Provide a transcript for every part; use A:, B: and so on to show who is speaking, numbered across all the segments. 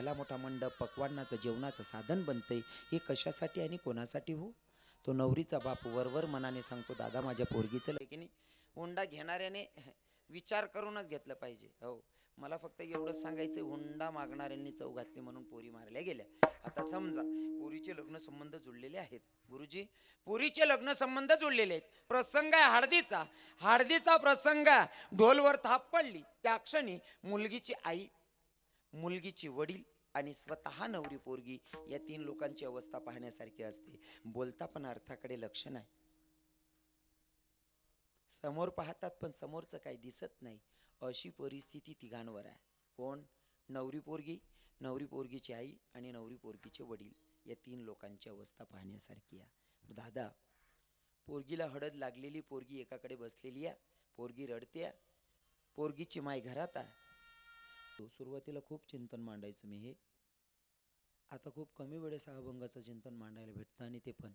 A: भला मोठा मंडप पकवानाचं जेवणाचं साधन बनतंय हे कशासाठी आणि कोणासाठी हो? तो नवरीचा बाप वरवर मनाने सांगतो दादा माझ्या पोरगीचं की नाही हुंडा घेणाऱ्याने विचार करूनच घेतलं पाहिजे. हो. मला फक्त एवढंच सांगायचं हुंडा मागणाऱ्यांनी चौ घातली म्हणून पोरी मारल्या गेल्या. आता समजा पोरीचे लग्न संबंध जुळलेले आहेत. गुरुजी पोरीचे लग्न संबंध जुळलेले आहेत. प्रसंग आहे हळदीचा. हळदीचा प्रसंग ढोलवर थाप पडली. त्या क्षणी मुलगीची आई मुलगीची वडील आणि स्वतः नवरी पोरगी या तीन लोकांची अवस्था पाहण्यासारखी असते. बोलता पण अर्थाकडे लक्ष नाही. समोर पाहतात पण समोरचं काही दिसत नाही. अशी परिस्थिती तिघांवर आहे. कोण? नवरी पोरगी नवरी पोरगीची आई आणि नवरी पोरगीचे वडील या तीन लोकांची अवस्था पाहण्यासारखी आहे. दादा पोरगीला हळद लागलेली पोरगी एकाकडे बसलेली आहे. पोरगी रडते पोरगीची माय घरात आहे. सुरुवातीला खूप चिंतन मांडायचो मी हे. आता खूप कमी वेळेस हा अभंगाचं चिंतन मांडायला भेटतं आणि ते पण.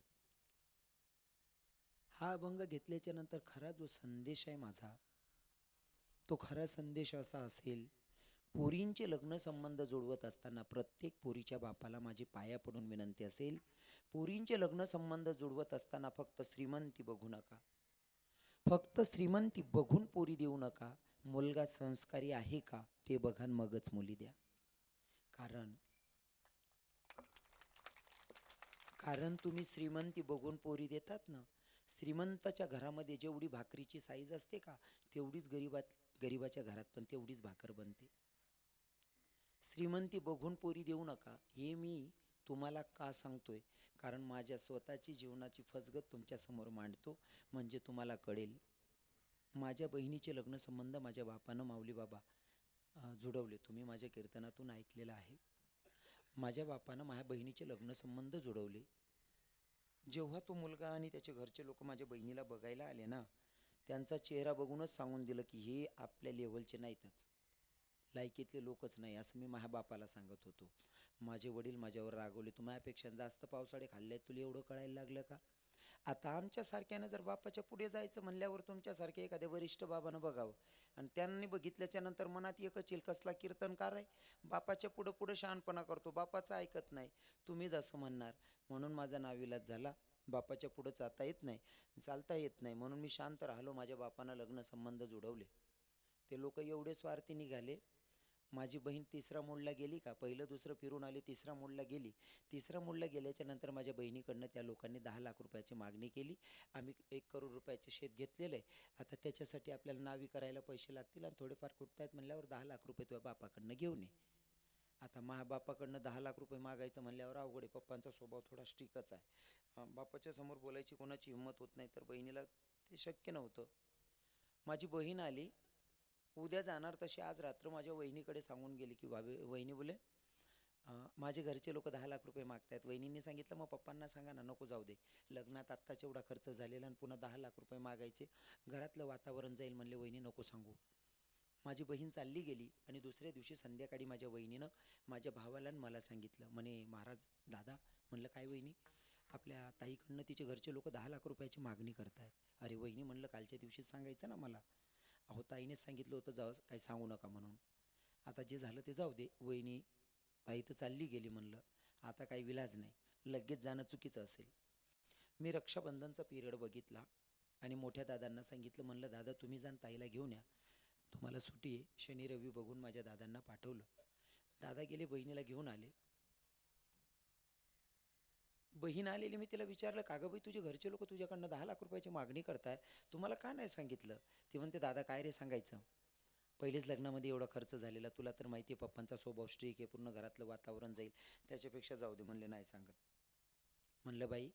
A: हा अभंग घेतल्याच्या नंतर खरा जो संदेश आहे माझा तो खरा संदेश असा असेल पोरींचे लग्नसंबंध जुळवत असताना प्रत्येक पोरीच्या बापाला माझी पाया पडून विनंती असेल पोरींचे लग्नसंबंध जुळवत असताना फक्त श्रीमंती बघू नका. फक्त श्रीमंती बघून पोरी देऊ नका. मुलगा संस्कारी आहे का ते बघा मगच मुली द्या. कारण कारण तुम्ही श्रीमंती बघून पोरी देतात ना. श्रीमंताच्या घरामध्ये जेवढी भाकरीची साईज असते का तेवढीच गरीबात गरीबाच्या घरात पण तेवढीच भाकर बनते. श्रीमंती बघून पोरी देऊ नका. हे मी तुम्हाला का सांगतोय? कारण माझ्या स्वतःची जीवनाची फसगत तुमच्यासमोर मांडतो. म्हणजे तुम्हाला कळेल. माझ्या बहिणीचे लग्नसंबंध माझ्या बापानं माऊली बाबा जुडवले. जुळवले तुम्ही माझ्या कीर्तनातून ऐकलेलं आहे. माझ्या बापानं माझ्या बहिणीचे लग्नसंबंध जुडवले. जेव्हा तो मुलगा आणि त्याचे घरचे लोक माझ्या बहिणीला बघायला आले ना त्यांचा चेहरा बघूनच सांगून दिलं की हे आपल्या लेवलचे नाहीतच. लायकीतले लोकच नाही असं मी माझ्या बापाला सांगत होतो. माझे वडील माझ्यावर रागवले. तू माझ्यापेक्षा जास्त पावसाळे खाल्ले तुला एवढं कळायला लागलं का? आता आमच्यासारख्यानं जर बापाच्या पुढे जायचं म्हणल्यावर तुमच्यासारख्या एखाद्या वरिष्ठ बाबानं बघावं. आणि त्यांनी बघितल्याच्या नंतर मनात एकच येईल कसला कीर्तनकार आहे? बापाच्या पुढं पुढं शहाणपणा करतो बापाचं ऐकत नाही. तुम्हीच असं म्हणणार. म्हणून माझा नाविलाज झाला. बापाच्या पुढं जाता येत नाही चालता येत नाही. म्हणून मी शांत राहिलो. माझ्या बापानं लग्न संबंध जुडवले. ते लोक एवढे स्वार्थी निघाले. माझी बहीण तिसरा मोडला गेली का? पहिलं दुसरं फिरून आली तिसरा मोडला गेली. तिसरा मोडला गेल्याच्यानंतर माझ्या बहिणीकडनं त्या लोकांनी दहा लाख रुपयाची मागणी केली. आम्ही एक करोड रुपयाचे शेत घेतलेलं आहे. आता त्याच्यासाठी आपल्याला नावी करायला पैसे लागतील आणि थोडेफार कुठतायत म्हणल्यावर दहा लाख रुपये तुझ्या बापाकडनं घेऊन ये. आता मा बापाकडनं दहा लाख रुपये मागायचं म्हणल्यावर अवघड आहे. पप्पांचा स्वभाव थोडा स्ट्रिकच आहे. बापाच्या समोर बोलायची कोणाची हिंमत होत नाही तर बहिणीला ते शक्य नव्हतं. माझी बहीण आली उद्या जाणार तशी आज रात्र माझ्या वहिनीकडे सांगून गेली की बाबे वहिनी बोले माझे घरचे लोक दहा लाख रुपये मागतायत. वहिनीने सांगितलं मग पप्पांना सांगा ना नको जाऊ दे. लग्नात आत्ताच एवढा खर्च झालेला आणि पुन्हा दहा लाख रुपये मागायचे. घरातलं वातावरण जाईल म्हणले वहिनी नको सांगू. माझी बहीण चालली गेली आणि दुसऱ्या दिवशी संध्याकाळी माझ्या वहिनीनं माझ्या भावाला आणि मला सांगितलं. म्हणे महाराज दादा म्हणलं काय वहिनी? आपल्या ताईकडनं तिचे घरचे लोक दहा लाख रुपयाची मागणी करतायत. अरे वहिनी म्हणलं कालच्या दिवशीच सांगायचं ना मला. अहो ताईनेच सांगितलं होतं जाऊ काही सांगू नका म्हणून. आता जे झालं ते जाऊ दे वहिनी. ताई तर चालली गेली म्हणलं. आता काही विलाज नाही. लगेच जाणं चुकीचं असेल. मी रक्षाबंधनचा पिरियड बघितला आणि मोठ्या दादांना सांगितलं म्हणलं दादा तुम्ही जाण ताईला घेऊन या. तुम्हाला सुट्टी आहे. शनी रवी बघून माझ्या दादांना पाठवलं. दादा गेले बहिणीला घेऊन आले. बहीण आलेली मी तिला विचारलं का गं बाई तुझे घरचे लोक तुझ्याकडनं दहा लाख रुपयाची मागणी करताय. तुम्हाला का नाही सांगितलं? ती म्हणते दादा काय रे सांगायचं? पहिलेच लग्नामध्ये एवढा खर्च झालेला. तुला तर माहिती आहे पप्पांचा स्वभाव स्ट्रिक आहे पूर्ण घरातलं वातावरण जाईल. त्याच्यापेक्षा जाऊ दे. म्हणले नाही सांगत. म्हणलं बाई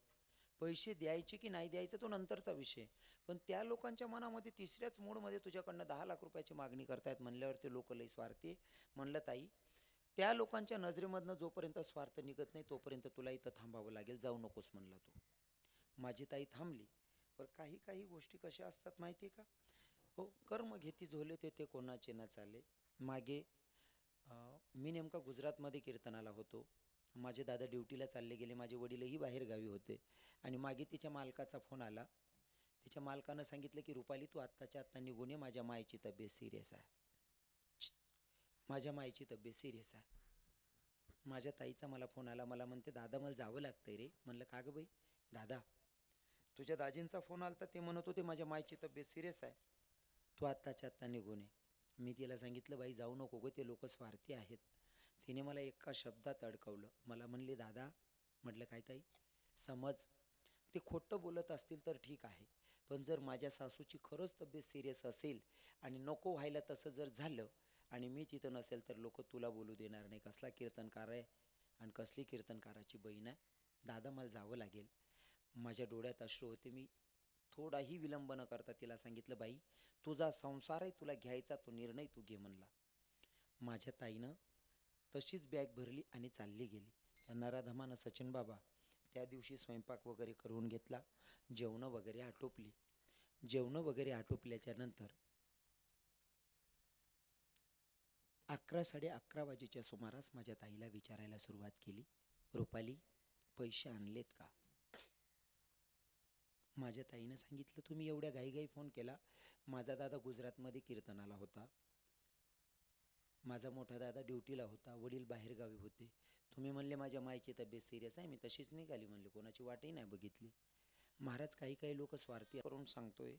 A: पैसे द्यायचे की नाही द्यायचं तो नंतरचा विषय. पण त्या लोकांच्या मनामध्ये तिसऱ्याच मूडमध्ये तुझ्याकडनं दहा लाख रुपयाची मागणी करतायत म्हणल्यावर ते लोक लई स्वार्थी म्हणलं ताई त्या लोकांच्या नजरेमधनं जोपर्यंत स्वार्थ निघत नाही तोपर्यंत तुला इथं थांबावं लागेल. जाऊ नकोस म्हणला तू. माझी ताई थांबली. पण काही काही गोष्टी कशा असतात माहिती आहे का? हो कर्म घेती झोले ते ते कोणाचे ना चाले. मागे मी नेमका गुजरातमध्ये कीर्तनाला होतो. माझे दादा ड्युटीला चालले गेले. माझे वडीलही बाहेर गावी होते. आणि मागे तिच्या मालकाचा फोन आला. तिच्या मालकानं सांगितलं की रुपाली तू आत्ताच्या आत्ता निघून ये. माझ्या मायची तब्येत सिरियस आहे. माझ्या मायची तब्येत सिरियस आहे. माझ्या ताईचा मला फोन आला. मला म्हणते दादा मला जावं लागतंय रे. म्हणलं का गं बाई? दादा तुझ्या दाजींचा फोन आला तर ते म्हणत होते माझ्या मायची तब्येत सिरियस आहे. तू आत्ताच्या आत्ता निघून ये. मी तिला सांगितलं बाई जाऊ नको गं ते लोक स्वार्थी आहेत. तिने मला एका शब्दात अडकवलं. मला म्हणले दादा म्हटलं काय ताई? समज ते खोटं बोलत असतील तर ठीक आहे. पण जर माझ्या सासूची खरंच तब्येत सिरियस असेल आणि नको व्हायला तसं जर झालं आणि मी तिथं नसेल तर लोक तुला बोलू देणार नाही. कसला कीर्तनकार आहे आणि कसली कीर्तनकाराची बहीण आहे? दादा मला जावं लागेल. माझ्या डोळ्यात अश्रू होते. मी थोडाही विलंब न करता तिला सांगितलं बाई तुझा संसार आहे तुला घ्यायचा तो निर्णय तू घे म्हणला. माझ्या ताईनं तशीच बॅग भरली आणि चालली गेली. नराधमानं सचिन बाबा त्या दिवशी स्वयंपाक वगैरे करून घेतला जेवणं वगैरे आटोपली. जेवणं वगैरे आटोपल्याच्या नंतर अकरा साडे अकरा वाजेच्या सुमारास माझ्या ताईला विचारायला सुरुवात केली. रुपाली पैसे आणलेत का? माझ्या ताईनं सांगितलं तुम्ही एवढ्या घाईघाई फोन केला. माझा दादा गुजरातमध्ये कीर्तनाला होता. माझा मोठा दादा ड्युटीला होता. वडील बाहेरगावी होते. तुम्ही म्हणले माझ्या मायची तब्येत सिरियस आहे. मी तशीच निघाली म्हणले. कोणाची वाटही नाही बघितली. महाराज काही काही लोक स्वार्थी करून सांगतोय.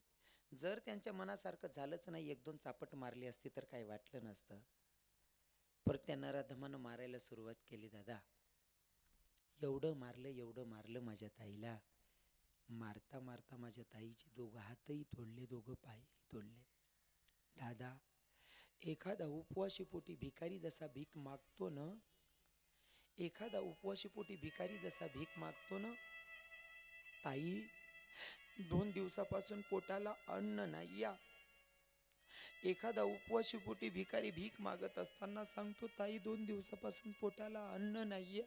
A: जर त्यांच्या मनासारखं झालंच नाही एक दोन चापट मारली असती तर काही वाटलं नसतं. परत त्यांना राधमानं मारायला सुरुवात केली दादा एवढं मारलं एवढं मारलं माझ्या ताईला. मारता मारता माझ्या ताईचे दोघं हातही तोडले दोघं पायही तोडले. दादा एखादा उपवाशीपोटी भिकारी जसा भीक मागतो ना एखादा उपवाशीपोटी भिकारी जसा भीक मागतो ना ताई दोन दिवसापासून पोटाला अन्न नाही या एखादा उपवाशी पोटी भिकारी भीक मागत असताना सांगतो ताई दोन दिवसापासून पोटाला अन्न नाहीये.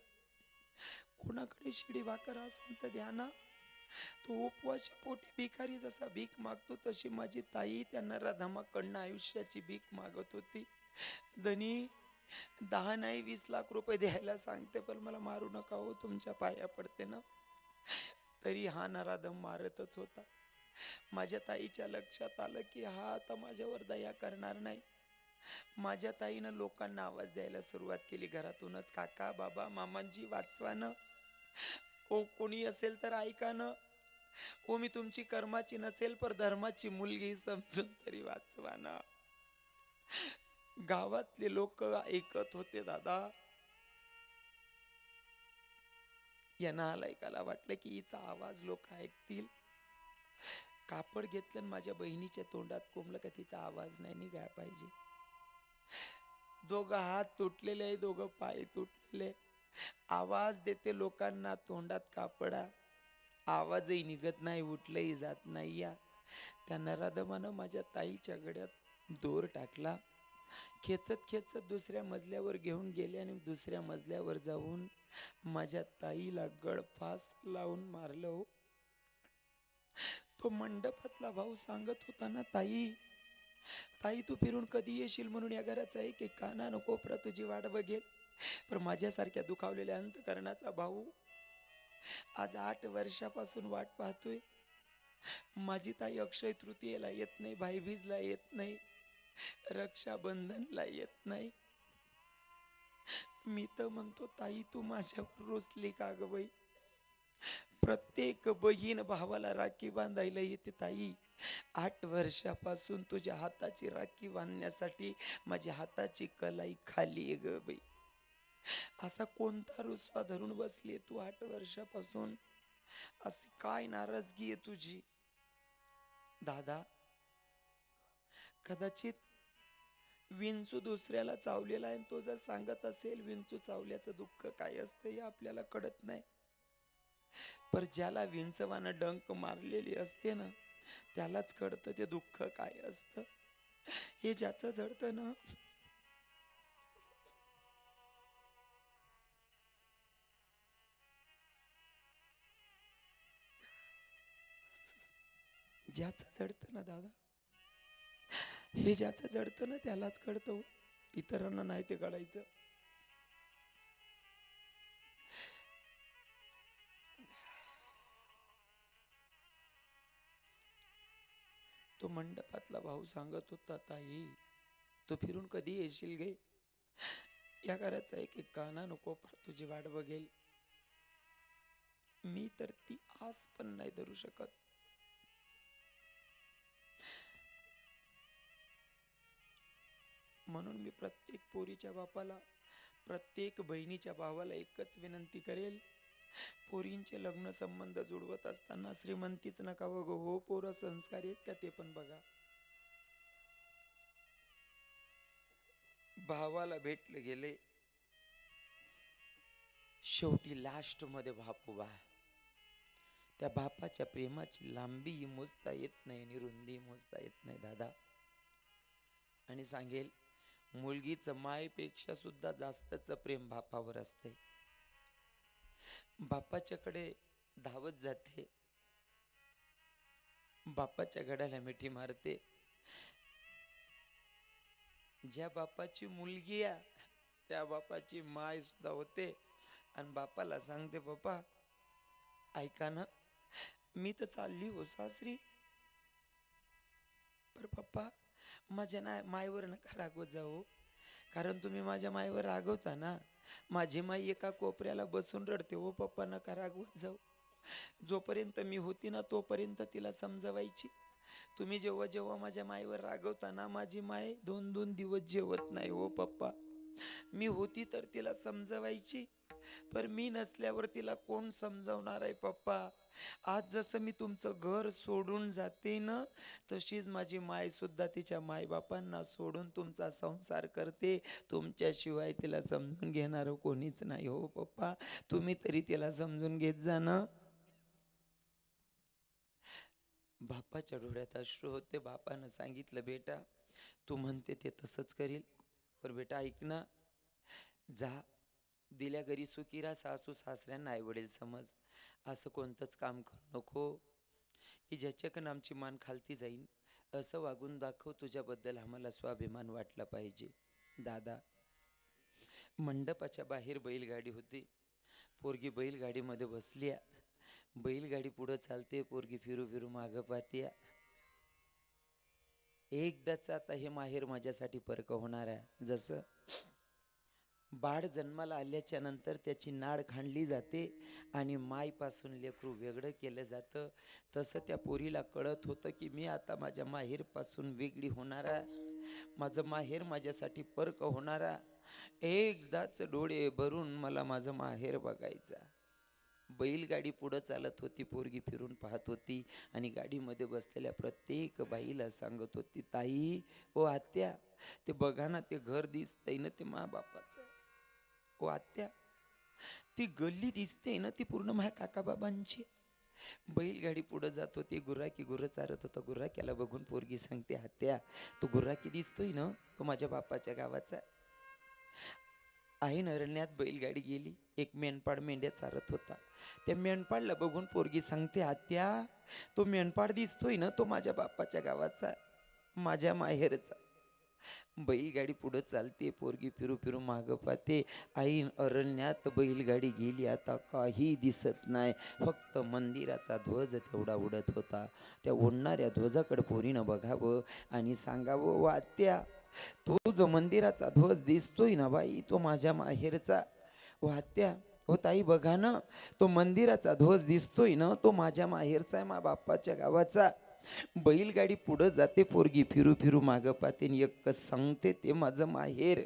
A: कोणाकडे शिडी भाकर असेल तर द्या ना. तो उपवाशी पोटी भिकारी जसा भीक मागतो तशी माझी ताई त्यांना नराधमाकडनं आयुष्याची भीक मागत होती. धनी दहा नाही वीस लाख रुपये द्यायला सांगते पण मला मारू नका हो तुमच्या पाया पडते ना. तरी हा नराधम मारतच होता. माझ्या ताईच्या लक्षात आलं की हा आता माझ्यावर दया करणार नाही. माझ्या ताईनं लोकांना आवाज द्यायला सुरुवात केली. घरातूनच काका बाबा मामांजी वाचवा ओ कोणी असेल तर ऐकानं. ओ मी तुमची कर्माची नसेल पर धर्माची मुलगी समजून तरी वाचवा ना गावातले लोक ऐकत होते दादा. या नालायकाला वाटलं की हिचा आवाज लोक ऐकतील. कापड घेतलं आणि माझ्या बहिणीच्या तोंडात कोंबलं का तिचा आवाज नाही निघाय पाहिजे. दोघं हात तुटलेले आहे दोघं पाय तुटलेले आवाज देते लोकांना तोंडात कापडा. आवाजही निघत नाही उठलंही जात नाही. या त्या नराधमानं माझ्या ताईच्या गड्यात दोर टाकला. खेचत खेचत दुसऱ्या मजल्यावर घेऊन गेले आणि दुसऱ्या मजल्यावर जाऊन माझ्या ताईला गळफास लावून मारलं हो. तो मंडपातला भाऊ सांगत होता ना ताई ताई तू फिरून कधी येशील म्हणून या घराचा एक एक काना कोपरा तुझी वाट बघेल. पण माझ्यासारख्या दुखावलेल्या अंतकरणाचा भाऊ आज आठ वर्षापासून वाट पाहतोय. माझी ताई अक्षय तृतीयेला येत नाही भाईबीजला येत नाही रक्षाबंधनला येत नाही. मी तर म्हणतो ताई तू माझ्यावर रुसली का ग बाई? प्रत्येक बहीण भावाला राखी बांधायला येते ताई. आठ वर्षापासून तुझ्या हाताची राखी बांधण्यासाठी माझ्या हाताची कलाई खाली आहे ग बाई. असा कोणता रुसवा धरून बसली तू आठ वर्षापासून? अशी काय नाराजगी आहे तुझी? दादा कदाचित विंचू दुसऱ्याला चावलेला आहे आणि तो जर सांगत असेल विंचू चावल्याचं दुःख काय असतं हे आपल्याला कळत नाही. पर ज्याला विंचवानं डंक मारलेली असते ना त्यालाच कळतं ते दुःख काय असतं. हे ज्याचं जडतं ना ज्याचं जडतं ना दादा हे ज्याचं जडतं ना त्यालाच कळतं हो. इतरांना नाही ते कळायचं. तो मंडपातला भाऊ सांगत होता ताई तू फिरून कधी येशील गे? या घराचा एक एक काना नको तुझी वाट बघेल. मी तर ती आस पण नाही धरू शकत. म्हणून मी प्रत्येक पोरीच्या बापाला प्रत्येक बहिणीच्या भावाला एकच विनंती करेल पोरींचे लग्न संबंध जुळवत असताना श्रीमंतीच नका बघ. हो पोरं संस्कार आहेत का ते पण बघा. भावाला भेटले गेले. शेवटी लास्टमध्ये बाप उभा. त्या बापाच्या प्रेमाची लांबी मोजता येत नाही आणि रुंदी मोजता येत नाही दादा. आणि सांगेल मुलगीचं मायपेक्षा सुद्धा जास्तच प्रेम बापावर असते बापाच्याकडे धावत जाते. बापाच्या गड्याला मिठी मारते. ज्या बापाची मुलगी आहे त्या बापाची माय सुद्धा होते. आणि बापाला सांगते बापा ऐका ना मी तर चालली हो सासरी. पर पप्पा माझ्या ना मायवर नका रागवत जाऊ. कारण तुम्ही माझ्या मायवर रागवता ना माझी माई एका कोपऱ्याला बसून रडते ओ पप्पा नका रागवत जाऊ. जोपर्यंत मी होती ना तोपर्यंत तिला समजवायची. तुम्ही जेव्हा जेव्हा माझ्या मायवर रागवता ना माझी माय दोन दोन दिवस जेवत नाही ओ पप्पा मी होती तर तिला समजवायची पर मी नसल्यावर तिला कोण समजावणार आहे पप्पा? आज जसं मी तुमचं घर सोडून जाते ना तशीच माझी माय सुद्धा तिच्या मायबापांना सोडून तुमचा संसार करते. तुमच्याशिवाय तिला समजून घेणारं कोणीच नाही हो पप्पा. तुम्ही तरी तिला समजून घेत जा ना. बापाच्या डोळ्यात अश्रू होते. बापानं सांगितलं बेटा तू म्हणते ते तसंच करील. पर बेटा ऐक ना. जा. दिल्या घरी सुकिरा सासू सासऱ्यांना आईवडील समज. असं कोणतंच काम करू नको. की ज्याच्याकडनं आमची मान खालती जाईन. असं वागून दाखव तुझ्याबद्दल आम्हाला स्वाभिमान वाटला पाहिजे. दादा. मंडपाच्या बाहेर बैलगाडी होती. पोरगी बैलगाडीमध्ये बसली बैलगाडी पुढं चालते पोरगी फिरू फिरू मागं पाहते एकदाच आता हे माहेर माझ्यासाठी परक होणार आहे. जसं बाळ जन्माला आल्याच्यानंतर त्याची नाड खांडली जाते आणि मायपासून लेकरू वेगळं केलं जातं. तसं त्या पोरीला कळत होतं की मी आता माझ्या माहेरपासून वेगळी होणारा माझं माहेर माझ्यासाठी परक होणारा एकदाच डोळे भरून मला माझं माहेर बघायचा बैलगाडी पुढं चालत होती पोरगी फिरून पाहत होती आणि गाडीमध्ये बसलेल्या प्रत्येक बाईला सांगत होती ताई ओ आत्या ते बघा ना ते घर दिसतंय ना ते मा बापाचं ओ आत्या ती गल्ली दिसते ना ती पूर्ण माझ्या काकाबाबांची. बैलगाडी पुढं जात होती गुर्राकी गुरं चारत होता गुर्राक्याला बघून पोरगी सांगते आत्या तो गुर्राकी दिसतोय ना तो माझ्या बापाच्या गावाचा आईन अरण्यात बैलगाडी गेली. एक मेंढपाळ मेंढ्या चारत होता. त्या मेंढपाळला बघून पोरगी सांगते आत्या तो मेंढपाळ दिसतोय ना तो माझ्या बाप्पाच्या गावाचा माझ्या माहेरचा. बैलगाडी पुढं चालते पोरगी फिरू फिरू मागं पाहते. आईन अरण्यात बैलगाडी गेली आता काही दिसत नाही. फक्त मंदिराचा ध्वज तेवढा उडत होता. त्या उडणाऱ्या ध्वजाकडे पोरीनं बघावं आणि सांगावं वात्या तो जो मंदिराचा ध्वज दिसतोय ना बाई तो माझ्या माहेरचा. वाहत्या हो ताई बघा ना तो मंदिराचा ध्वज दिसतोय ना तो माझ्या माहेरचा आहे मा बाप्पाच्या गावाचा. बैलगाडी पुढं जाते पोरगी फिरू फिरू मागं पाहते एक सांगते ते माझं माहेर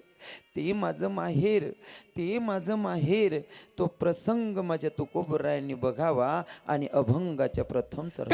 A: ते माझं माहेर ते माझं माहेर. तो प्रसंग माझ्या तुकोबरायांनी बघावा आणि अभंगाच्या प्रथम चरण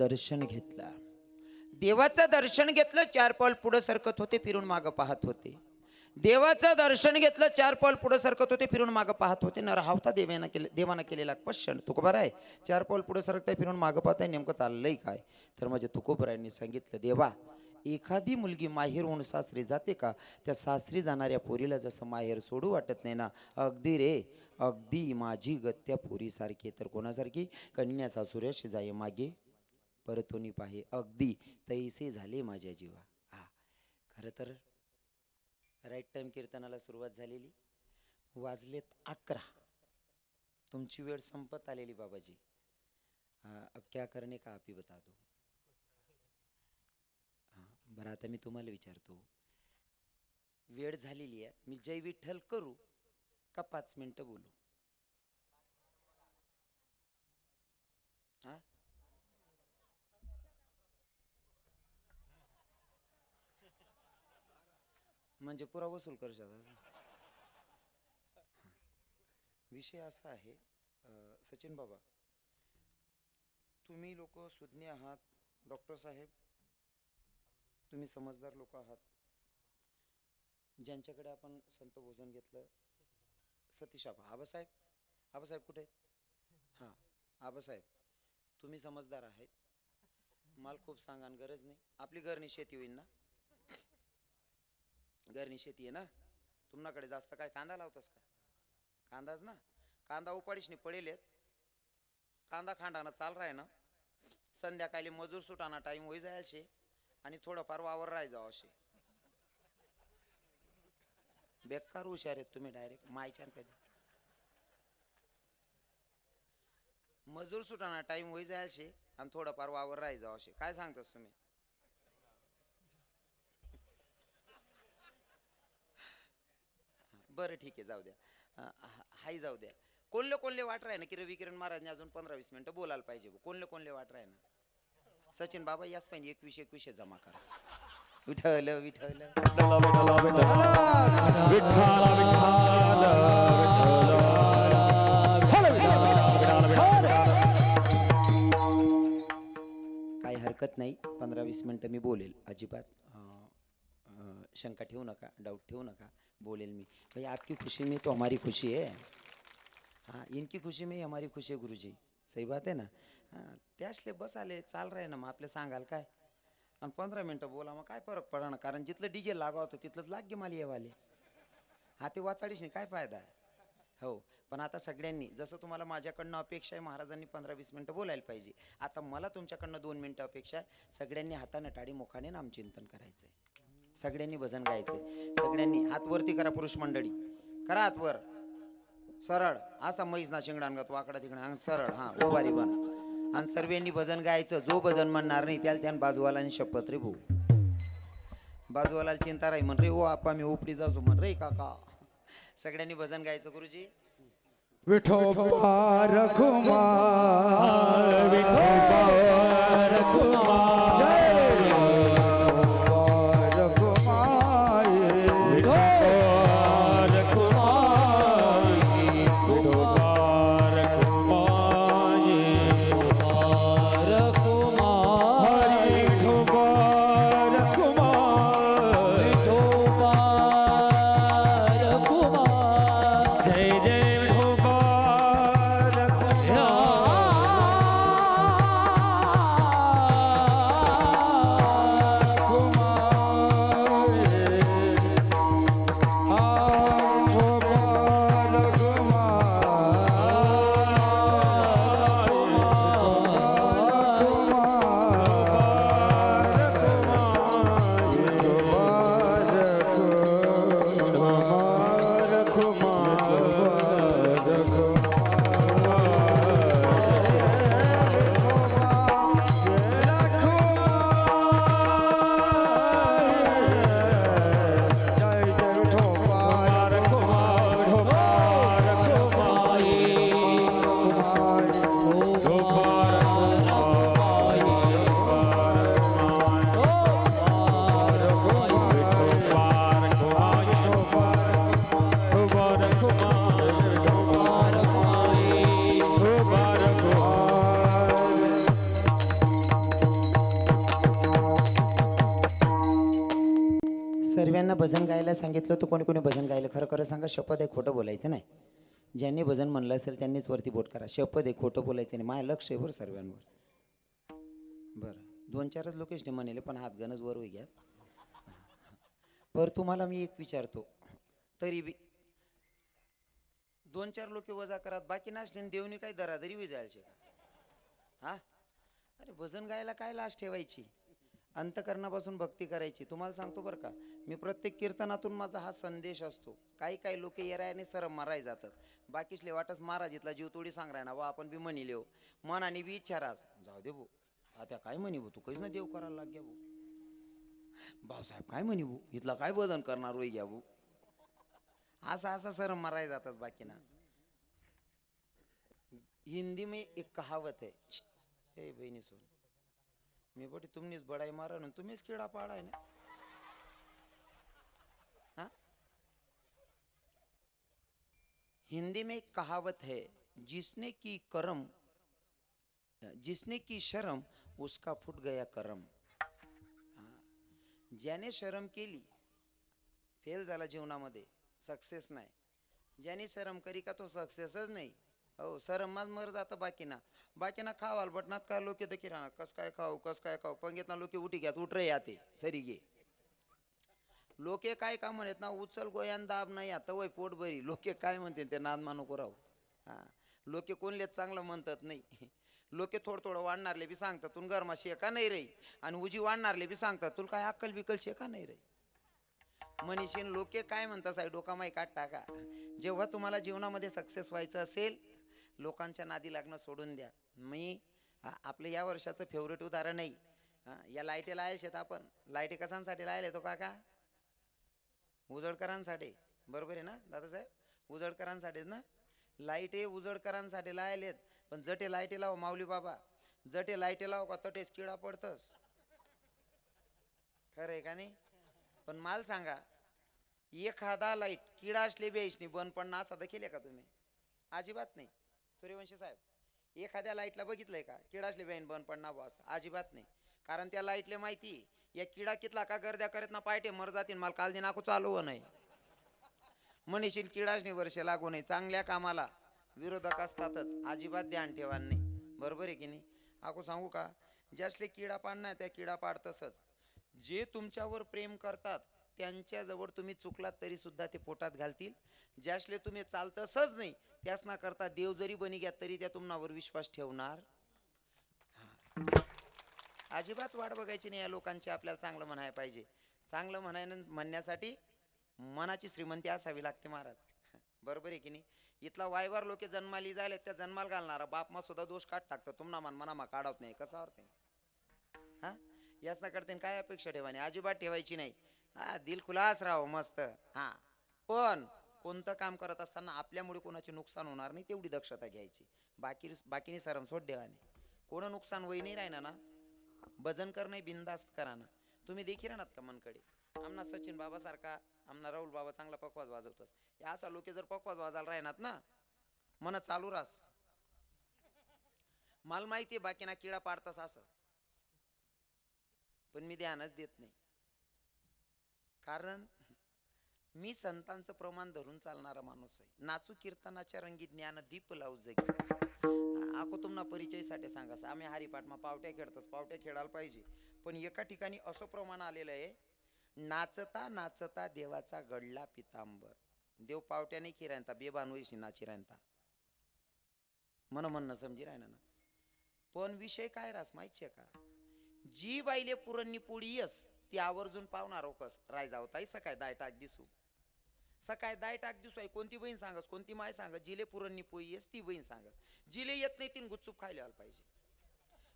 A: दर्शन घेतला. देवाचं दर्शन घेतलं चार पाऊल पुढं सरकत होते फिरून मागं पाहत होते. देवाचं दर्शन घेतलं चार पाऊल पुढं सरकत होते फिरून मागं पाहत होते. न राहता देवानं केले देवानं केलेला क्वेश्चन तुकोबर आहे? चार पाऊल पुढं सरकताय फिरून मागं पाहताय नेमकं चाललंय काय? तर माझ्या तुकोबरायांनी सांगितलं देवा एखादी मुलगी माहेर होऊन सासरी जाते का? त्या सासरी जाणाऱ्या पोरीला जसं माहेर सोडू वाटत नाही ना अगदी रे अगदी माझी गत्या पोरीसारखी तर कोणासारखी? कन्या सासुऱ्याशी जाई मागे परतोनी पाहे. अगदी तैसे झाले माझ्या जीवा. हा. खरं तर राईट टाइम कीर्तनाला सुरुवात झालेली. वाजलेत अकरा. तुमची वेळ संपत आलेली बाबाजी. अब क्या करणे का आपी बता दो. बरं आता मी तुम्हाला विचारतो. वेळ झालेली आहे. मी जय विठ्ठल करू का पाच मिनटं बोलू हा म्हणजे पुरा वसूल करू शकता विषय असा आहे सचिन बाबा तुम्ही लोक सुज्ञ आहात डॉक्टर साहेब तुम्ही समजदार लोक आहात. ज्यांच्याकडे आपण संत भोजन घेतलं सतीश आबा आबासाहेब आबासाहेब कुठे आहेत? हां आबासाहेब तुम्ही समजदार आहेत. मला खूप सांगा गरज नाही. आपली घरनी शेती होईल ना? घरनी शेती आहे ना? तुम्हाकडे जास्त काय कांदा लावतोस का? कांदाच ना? कांदा उपाडीशने पडेल आहेत कांदा खांडाना चाल राय ना संध्याकाळी मजूर सुटाना टाईम होई जायलशे आणि थोडंफार वावर राय जाव असे बेकार हुशार आहेत तुम्ही डायरेक्ट मायच्यान कधी? मजूर सुटाना टाईम होई जाय आणि थोडंफार वावर राय जाव असे काय सांगतास तुम्ही? बरं ठीक आहे जाऊ द्या. हाय जाऊ द्या. कोणले कोणले वाट राही ना की रवी किरण महाराजने अजून पंधरा वीस मिनिटं बोलायला पाहिजे कोणले कोणले वाट राही ना? सचिन बाबा याच पाहिजे. एकवीस एकवीसशे जमा करा. विठल विठल काही हरकत नाही. पंधरा वीस मिनटं मी बोलेल अजिबात. शंका ठेवू नका डाऊट ठेवू नका बोलेल मी. भाई आपकी खुशी में तो हमारी खुशी है. हाँ इनकी खुशी में ही हमारी खुशी है गुरुजी. सही बात आहे ना? हां त्यासले बस आले चाल रहे ना मग आपले सांगाल काय? आणि पंधरा मिनटं बोला मग काय फरक पडा ना कारण जिथलं डीजे लागा होतं तिथलंच लाग मला येवाले. हा ते वाचाडीश नाही काय फायदा? आहे हो पण आता सगळ्यांनी जसं तुम्हाला माझ्याकडनं अपेक्षा आहे महाराजांनी पंधरा वीस मिनटं बोलायला पाहिजे. आता मला तुमच्याकडनं दोन मिनटं अपेक्षा आहे सगळ्यांनी हातानं टाळी मुखाने नामचिंतन करायचं आहे सगळ्यांनी भजन गायचंय सगळ्यांनी हात वरती करा पुरुष मंडळी. करा हात वर. सरळ. असा म्हैस ना शिंगडांगत वाकडा तिकडे. अंग सरळ. हा ओभारी बन. आणि सर्वांनी भजन गायचं. जो भजन म्हणणार नाही त्याला त्यानं बाजूवाला शपथ रे भाऊ. बाजूवाला चिंता राही म्हण रे ओ आपा मी उपडी जासो म्हण. रे काका. सगळ्यांनी भजन गायचं गुरुजी.
B: विठोबा रखुमा
C: विठोबा रखुमाई.
B: रखुमाई
A: घेतलं होतं कोणी कोणी भजन गायलं. खरं खरं सांगा शपथ आहे खोटं बोलायचं नाही. ज्यांनी भजन म्हणलं असेल त्यांनीच वरती बोट करा. शपथ आहे खोटं बोलायचं नाही. माझ्या लक्ष आहे बरं सर्वांवर. बरं. दोन चारच लोकेशने म्हणले पण हात गणच वर घ्या पर तुम्हाला मी एक विचारतो. तरी बी दोन चार लोक वजा करात बाकी नाचणे देवनी काही दरादरी विजायचे हा? अरे भजन गायला काय लाश ठेवायची? अंतकरणापासून भक्ती करायची. तुम्हाला सांगतो बरं का मी प्रत्येक कीर्तनातून माझा हा संदेश असतो. काही काही लोक येरायाने सरम माराय जातात. बाकीसले वाटस महाराजीतला जीव तोडी सांग ना वा आपण बी म्हणिले हो. मन आणि बी इच्छा राज. जाऊ दे भाऊ आता काय म्हणी भाऊ तू कधी ना देव करायला लाग घ्या भाऊ भाऊसाहेब काय म्हणी भाऊ इथला काय बदन करणार होई घ्या भाऊ असा असा सरम माराय जातात बाकीना. हिंदी में एक कहावत है. हे बहिणी सोन मी बोटी तुमनीच बड़ाई मारा ना तुम्हीच किडा पाडाय ना. हिंदी में एक कहावत है जिसने की करम जिसने की शरम उसका फुट गया करम. ज्याने शरम केली फेल झाला जीवनामध्ये सक्सेस नाही. ज्याने शरम करी का तो सक्सेसच नाही. हो सरमाज मर जातं बाकीना. बाकीना खावाल बटनात काय लोक येतं किराणा. कस काय खाऊ कस काय खाऊ. पंगेतना लोके उठी घ्यात उठ रे याते सरी घे. लोके काय का म्हणत ना उचल गोयान दाब नाही आता वय पोट बरी लोके काय म्हणते ते नाद मानको राहू. हा. लोके कोणलेच चांगलं म्हणतात नाही. लोके थोडं थोडं वाढणारले बी सांगतात तुला गरमा शेका नाही रे. आणि उजी वाढणारले बी सांगतात तुला काय अक्कल बिकल शेका नाही रे? मनीषीन लोके काय म्हणतात साहेब डोका माही काट टाका. जेव्हा तुम्हाला जीवनामध्ये सक्सेस व्हायचं असेल लोकांच्या नादी लागणं सोडून द्या. मी आपलं या वर्षाचं फेवरेट उदाहरण नाही या लाईटे लायला शेत आपण. लाईटी कसांसाठी लायला तो काका? उजडकरांसाठी बरोबर आहे ना दादासाहेब? उजडकरांसाठीच ना? लाईटे उजडकरांसाठी लायलेत पण जटे लाईटे लाव माऊली बाबा. जटे लाईटी लाव का तटेच किडा पडतस? खरं आहे का नाही? पण मला सांगा एखादा लाइट किडा असले बेशनी बंद पडणं असा केले का तुम्ही? अजिबात नाही. सूर्यवंशी साहेब एखाद्या लाईटला बघितलंय का? किडा असले बेन बंद पडणार बॉस अजिबात नाही. कारण त्या लाईटले माहिती या किडा कितला का गर्द्या करत ना पायटे मर जातील मला काल दिन आखू चालू हो नाही म्हणशील किडाशनी वर्ष लागू नये चांगल्या कामाला विरोधक असतातच अजिबात ध्यान ठेवा नाही. बरोबर आहे की नाही? आखू सांगू का? ज्यासले किडा पाडणार त्या किडा पाड तसंच. जे तुमच्यावर प्रेम करतात त्यांच्याजवळ तुम्ही चुकलात तरी सुद्धा ते पोटात घालतील. ज्यासले तुम्ही चालतसच नाही त्याच ना करता देव जरी बनी घ्या तरी त्या तुम्हावर विश्वास ठेवणार. हा. अजिबात वाट बघायची नाही या लोकांची आपल्याला चांगलं म्हणायला पाहिजे. चांगलं म्हणाय म्हणण्यासाठी मनाची श्रीमंती असावी लागते महाराज. बरोबर आहे की नाही? इथला वायवार लोक जन्माली झाले त्या जन्माला घालणारा बापमा सुद्धा दोष काढ टाकतो. तुम्हाला मन मनामा काढवत नाही. कसा ते हा? यासना करते काय अपेक्षा ठेवानी अजिबात ठेवायची नाही. हा दिल खुलास राहो मस्त. हा. पण कोणतं काम करत असताना आपल्यामुळे कोणाचे नुकसान होणार नाही तेवढी दक्षता घ्यायची. बाकी बाकीने सरम सोड देवाने. कोण नुकसान वय नाही राहिना ना भजन करणे नाही बिंदास्त करा ना. तुम्ही देखील राहणार का मनकडे? आमना सचिन बाबासारखा आमना राहुल बाबा चांगला पकवाज वाजवतोस. या असा लोके जर पकवाज वाजायला राहणार ना मन चालू रास. मला माहिती आहे बाकीना किडा पाडतास असं. पण मी ध्यानच देत नाही. कारण मी संतांचं प्रमाण धरून चालणारा माणूस आहे. नाचू कीर्तनाच्या रंगी ज्ञान दीप लावू जगी. आको तुम्हाला परिचयसाठी सांगा आम्ही हरिपाठमा पावट्या खेळतोस पावट्या खेळायला पाहिजे. पण एका ठिकाणी असं प्रमाण आलेलं आहे नाचता नाचता देवाचा गडला पितांबर. देव पावट्या नाही खिरायता बेबान वैशी नाची राहता मन म्हणणं समजी राहिना ना. पण विषय काय रास माहितीये का? जी बाईले पुरणनी पोळी यस ती आवर्जून पावणार कस राय जावताय सकाळ दाय टाक दिसू. सकाळ दाय टाक दिसू आहे. कोणती बहीण सांगस? कोणती माय सांगस? जिले पुरणनी पोई येस ती बहीण सांगस. जिले येत नाही तीन गुच्चूप खायला आलं पाहिजे.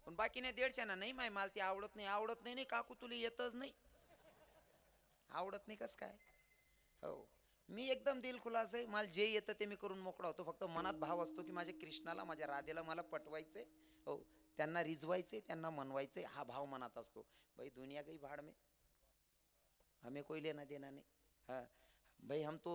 A: पण बाकी नाही दीडशे ना नाही माय मला ती आवडत नाही आवडत नाही नाही काकू तुला येतच नाही. आवडत नाही कस काय? हो. मी एकदम दिल खुलास आहे. मला जे येतं ते मी करून मोकळा होतो. फक्त मनात भाव असतो की माझ्या कृष्णाला माझ्या राधेला मला पटवायचंय. हो. त्यांना रिझवायचे त्यांना मनवायचे हा भाव मनात असतो. भाई दुनिया काही भाड़ में हमें कोई लेना देना नाही. हा. भाई हम तो